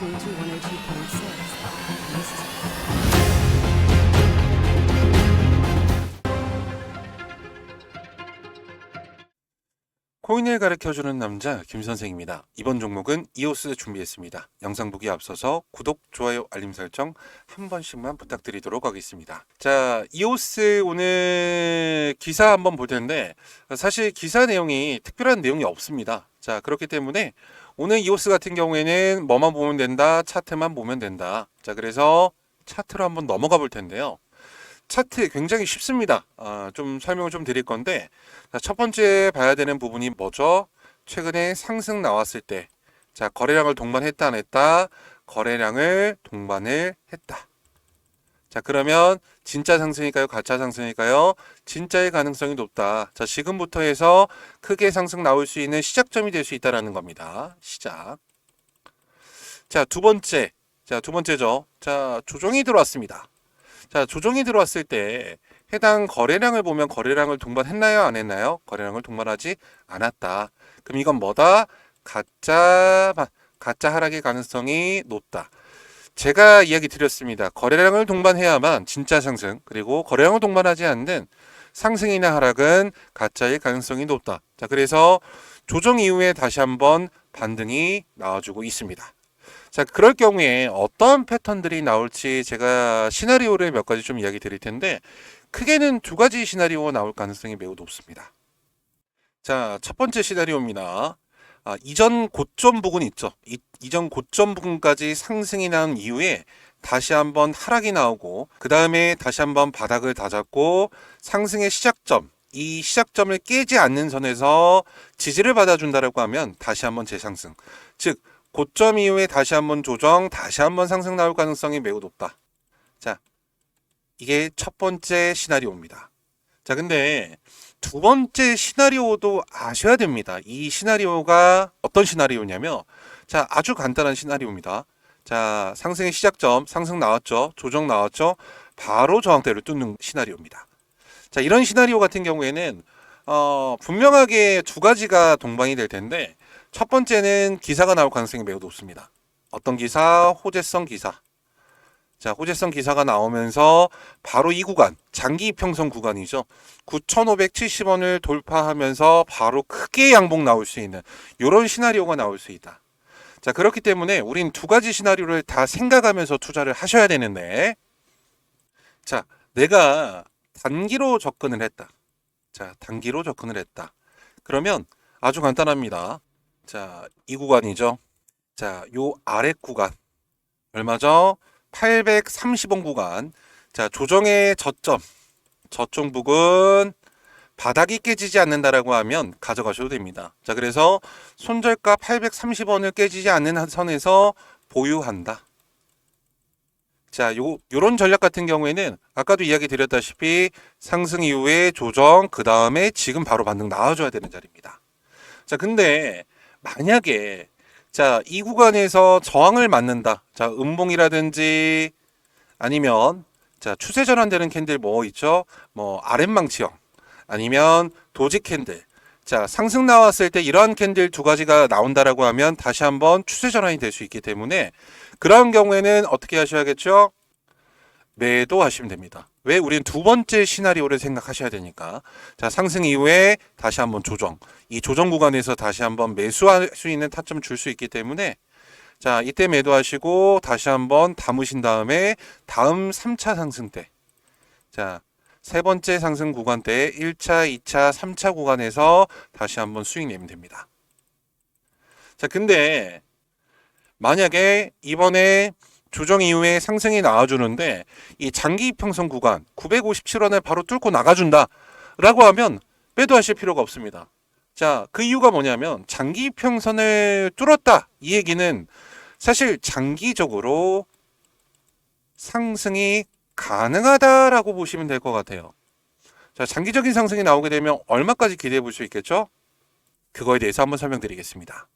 listening to 102.6. This is 코인을 가르쳐주는 남자 김선생입니다. 이번 종목은 이오스 준비했습니다. 영상 보기 앞서서 구독, 좋아요, 알림 설정 한 번씩만 부탁드리도록 하겠습니다. 자, 이오스 오늘 기사 한번 볼 텐데 사실 기사 내용이 특별한 내용이 없습니다. 자, 그렇기 때문에 오늘 이오스 같은 경우에는 뭐만 보면 된다, 차트만 보면 된다. 자, 그래서 차트로 한번 넘어가 볼 텐데요. 차트 굉장히 쉽습니다. 아, 좀 설명을 좀 드릴 건데 자, 첫 번째 봐야 되는 부분이 뭐죠? 최근에 상승 나왔을 때, 자, 거래량을 동반했다, 안 했다? 거래량을 동반을 했다. 자, 그러면 진짜 상승일까요? 가짜 상승일까요? 진짜의 가능성이 높다. 자, 지금부터 해서 크게 상승 나올 수 있는 시작점이 될 수 있다라는 겁니다. 시작. 자, 두 번째. 자, 두 번째죠. 자, 조정이 들어왔습니다. 자, 조정이 들어왔을 때 해당 거래량을 보면 거래량을 동반했나요? 안 했나요? 거래량을 동반하지 않았다. 그럼 이건 뭐다? 가짜 바- 가짜 하락의 가능성이 높다. 제가 이야기 드렸습니다. 거래량을 동반해야만 진짜 상승, 그리고 거래량을 동반하지 않는 상승이나 하락은 가짜의 가능성이 높다. 자, 그래서 조정 이후에 다시 한번 반등이 나와주고 있습니다. 자, 그럴 경우에 어떤 패턴들이 나올지 제가 시나리오를 몇 가지 좀 이야기 드릴 텐데 크게는 두 가지 시나리오가 나올 가능성이 매우 높습니다. 자, 첫 번째 시나리오입니다. 아, 이전 고점 부근 있죠. 이, 이전 고점 부근까지 상승이 난 이후에 다시 한번 하락이 나오고 그 다음에 다시 한번 바닥을 다잡고 상승의 시작점 이 시작점을 깨지 않는 선에서 지지를 받아준다라고 하면 다시 한번 재상승 즉 고점 이후에 다시 한번 조정 다시 한번 상승 나올 가능성이 매우 높다. 자 이게 첫 번째 시나리오입니다. 자, 근데 두 번째 시나리오도 아셔야 됩니다. 이 시나리오가 어떤 시나리오냐면, 자, 아주 간단한 시나리오입니다. 자, 상승의 시작점, 상승 나왔죠? 조정 나왔죠? 바로 저항대를 뚫는 시나리오입니다. 자, 이런 시나리오 같은 경우에는, 어, 분명하게 두 가지가 동반이 될 텐데, 첫 번째는 기사가 나올 가능성이 매우 높습니다. 어떤 기사? 호재성 기사. 자, 호재성 기사가 나오면서 바로 이 구간, 장기 이평선 구간이죠. 9,570원을 돌파하면서 바로 크게 양봉 나올 수 있는 이런 시나리오가 나올 수 있다. 자, 그렇기 때문에 우린 두 가지 시나리오를 다 생각하면서 투자를 하셔야 되는데, 자, 내가 단기로 접근을 했다. 자, 단기로 접근을 했다. 그러면 아주 간단합니다. 자, 이 구간이죠. 자, 요 아래 구간. 얼마죠? 830원 구간. 자, 조정의 저점. 저점 부근 바닥이 깨지지 않는다라고 하면 가져가셔도 됩니다. 자, 그래서 손절가 830원을 깨지지 않는 한 선에서 보유한다. 자, 요 요런 전략 같은 경우에는 아까도 이야기 드렸다시피 상승 이후에 조정, 그 다음에 지금 바로 반등 나와줘야 되는 자리입니다. 자, 근데 만약에 자, 이 구간에서 저항을 맞는다. 자, 음봉이라든지 아니면 자, 추세 전환되는 캔들 뭐 있죠? 뭐 아랫망치형 아니면 도지 캔들. 자, 상승 나왔을 때 이러한 캔들 두 가지가 나온다라고 하면 다시 한번 추세 전환이 될 수 있기 때문에 그런 경우에는 어떻게 하셔야겠죠? 매도하시면 됩니다. 왜? 우리는 두 번째 시나리오를 생각하셔야 되니까. 자, 상승 이후에 다시 한번 조정. 이 조정 구간에서 다시 한번 매수할 수 있는 타점을 줄수 있기 때문에 자, 이때 매도하시고 다시 한번 담으신 다음에 다음 3차 상승 때. 자, 세 번째 상승 구간 때 1차, 2차, 3차 구간에서 다시 한번 수익 내면 됩니다. 자, 근데 만약에 이번에 조정 이후에 상승이 나와주는데 이 장기 이평선 구간 957원을 바로 뚫고 나가준다 라고 하면 매도하실 필요가 없습니다. 자, 그 이유가 뭐냐면 장기 이평선을 뚫었다 이 얘기는 사실 장기적으로 상승이 가능하다라고 보시면 될 것 같아요. 자, 장기적인 상승이 나오게 되면 얼마까지 기대해 볼 수 있겠죠? 그거에 대해서 한번 설명드리겠습니다.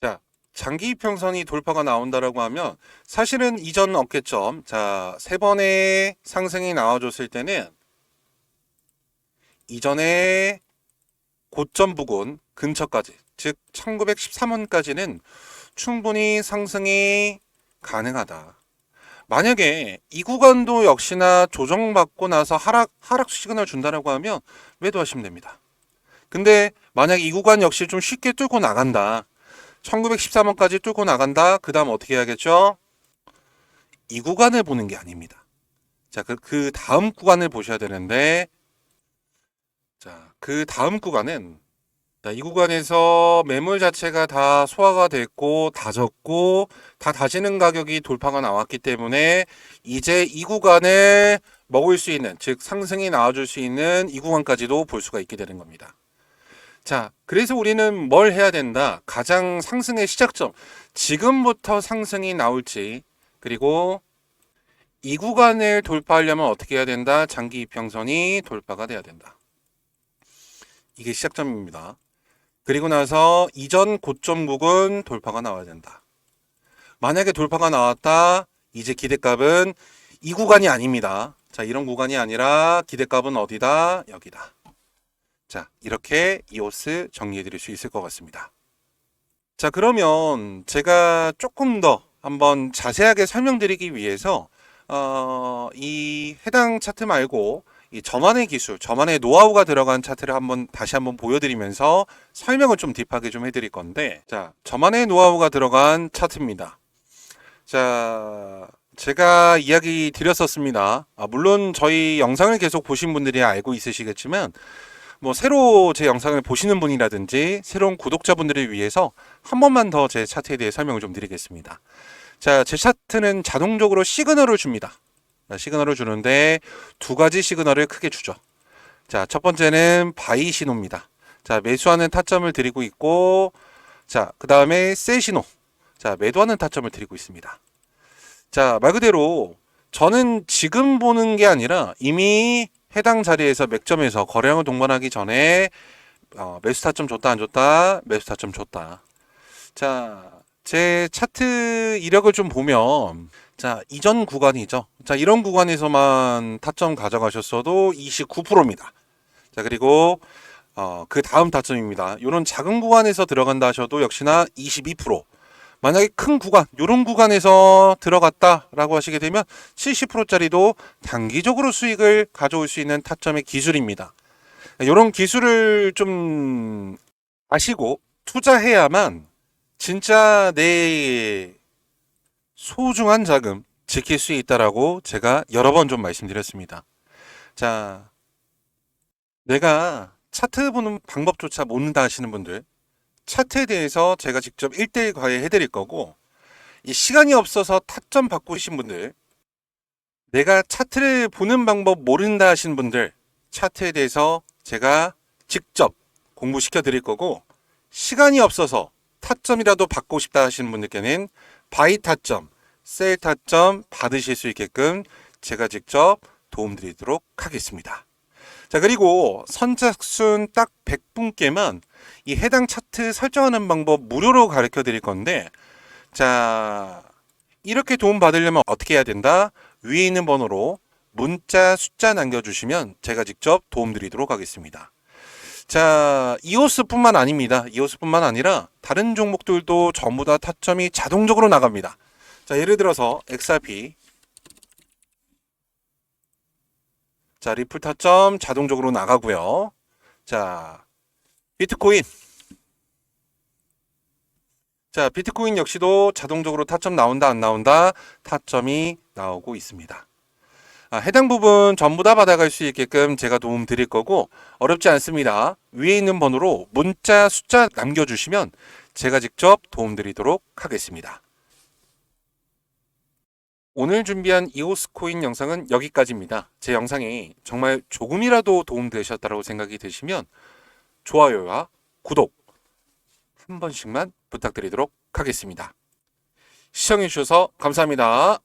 자, 장기 이평선이 돌파가 나온다라고 하면 사실은 이전 어깨점, 자, 세 번의 상승이 나와줬을 때는 이전에 고점 부근 근처까지, 즉 1913원까지는 충분히 상승이 가능하다. 만약에 이 구간도 역시나 조정받고 나서 하락 하락 시그널 준다라고 하면 매도하시면 됩니다. 근데 만약 이 구간 역시 좀 쉽게 뚫고 나간다. 1913원까지 뚫고 나간다. 그 다음 어떻게 해야겠죠? 이 구간을 보는 게 아닙니다. 자, 그, 그 다음 구간을 보셔야 되는데, 자, 그 다음 구간은, 자, 이 구간에서 매물 자체가 다 소화가 됐고, 다졌고, 다 다지는 가격이 돌파가 나왔기 때문에, 이제 이 구간을 먹을 수 있는, 즉, 상승이 나와줄 수 있는 이 구간까지도 볼 수가 있게 되는 겁니다. 자, 그래서 우리는 뭘 해야 된다? 가장 상승의 시작점, 지금부터 상승이 나올지, 그리고 이 구간을 돌파하려면 어떻게 해야 된다? 장기 이평선이 돌파가 돼야 된다. 이게 시작점입니다. 그리고 나서 이전 고점국은 돌파가 나와야 된다. 만약에 돌파가 나왔다, 이제 기대값은 이 구간이 아닙니다. 자, 이런 구간이 아니라 기대값은 어디다? 여기다. 자, 이렇게 이오스 정리해 드릴 수 있을 것 같습니다. 자, 그러면 제가 조금 더 한번 자세하게 설명드리기 위해서 어, 이 해당 차트 말고 이 저만의 기술, 저만의 노하우가 들어간 차트를 한번 다시 한번 보여드리면서 설명을 좀 딥하게 좀 해드릴 건데, 자, 저만의 노하우가 들어간 차트입니다. 자, 제가 이야기 드렸었습니다. 아, 물론 저희 영상을 계속 보신 분들이 알고 있으시겠지만, 뭐 새로 제 영상을 보시는 분이라든지 새로운 구독자분들을 위해서 한 번만 더 제 차트에 대해 설명을 좀 드리겠습니다. 자, 제 차트는 자동적으로 시그널을 줍니다. 자, 시그널을 주는데 두 가지 시그널을 크게 주죠. 자, 첫 번째는 바이 신호입니다. 자, 매수하는 타점을 드리고 있고, 자, 그 다음에 셀 신호. 자, 매도하는 타점을 드리고 있습니다. 자, 말 그대로 저는 지금 보는 게 아니라 이미 해당 자리에서 맥점에서 거래량을 동반하기 전에 어, 매수 타점 줬다 안 줬다 매수 타점 줬다. 자, 제 차트 이력을 좀 보면 자, 이전 구간이죠. 자, 이런 구간에서만 타점 가져가셨어도 29%입니다. 자, 그리고 어, 그 다음 타점입니다. 이런 작은 구간에서 들어간다 하셔도 역시나 22%. 만약에 큰 구간, 이런 구간에서 들어갔다라고 하시게 되면 70%짜리도 단기적으로 수익을 가져올 수 있는 타점의 기술입니다. 이런 기술을 좀 아시고 투자해야만 진짜 내 소중한 자금 지킬 수 있다라고 제가 여러 번 좀 말씀드렸습니다. 자, 내가 차트 보는 방법조차 모른다 하시는 분들, 차트에 대해서 제가 직접 1대1 과외 해드릴 거고, 이 시간이 없어서 타점 바꾸신 분들, 내가 차트를 보는 방법 모른다 하시는 분들, 차트에 대해서 제가 직접 공부시켜 드릴 거고, 시간이 없어서 타점이라도 받고 싶다 하시는 분들께는 바이 타점, 셀 타점 받으실 수 있게끔 제가 직접 도움 드리도록 하겠습니다. 자, 그리고 선착순 딱 100분께만 이 해당 차트 설정하는 방법 무료로 가르쳐 드릴 건데, 자, 이렇게 도움 받으려면 어떻게 해야 된다? 위에 있는 번호로 문자 숫자 남겨주시면 제가 직접 도움 드리도록 하겠습니다. 자, 이오스뿐만 아닙니다. 이오스뿐만 아니라 다른 종목들도 전부 다 타점이 자동적으로 나갑니다. 자, 예를 들어서 XRP. 자, 리플 타점 자동적으로 나가고요. 자, 비트코인. 자, 비트코인 역시도 자동적으로 타점 나온다 안 나온다 타점이 나오고 있습니다. 아, 해당 부분 전부 다 받아갈 수 있게끔 제가 도움 드릴 거고 어렵지 않습니다. 위에 있는 번호로 문자 숫자 남겨주시면 제가 직접 도움 드리도록 하겠습니다. 오늘 준비한 이오스 코인 영상은 여기까지입니다. 제 영상이 정말 조금이라도 도움 되셨다고 생각이 드시면 좋아요와 구독 한 번씩만 부탁드리도록 하겠습니다. 시청해주셔서 감사합니다.